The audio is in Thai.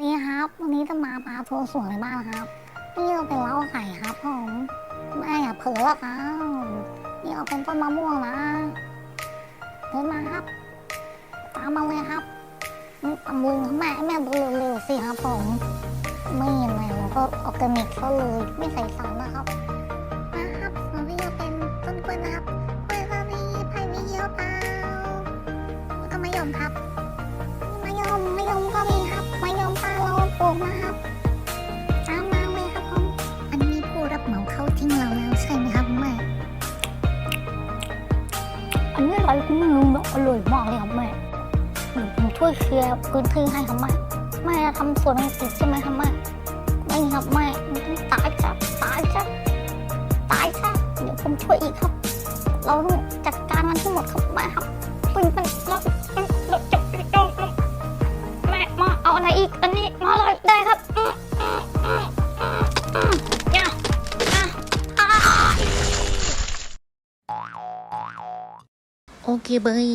นี่ครับวันนี้จะมาพาทัวร์สวนในบ้านครับ นี่เราเป็นเล้าไก่ครับผมแม่อย่าเผลอแล้วครับนี่เราเป็นต้นมะม่วงนะเดินมาครับ ตามมาเลยครับนี่ตำลึงครับแม่แม่ดูเร็วๆสิครับผมไม่เห็นไหนเราก็ออร์แกนิกเขาเลยไม่ใส่สารนะครับนะครับส่วนนี้จะเป็นต้นกล้วยนะครับกล้วยก็มีไผ่มีเยอะเปล่าแล้วก็มะยมครับ นนี้อะไรก็ไม่รู้นะอร่อยมากเลยครับแม่ผมช่วยเคลียร์พื้นที่ให้ครับแม่แม่ทำสวนอังกฤษใช่ไหมครับแม่ไม่ครับแม่มันตายจ้ะตายจ้ะตายจ้ะเดี๋ยวผมช่วยอีกครับ เราต้องจัดการมันทั้งหมดครับแม่ครับป็นเป็นเราเราเราจะเราแม่มาเอาอะไรอีกอันนี้มาเลยได้ครับ โอเคเบย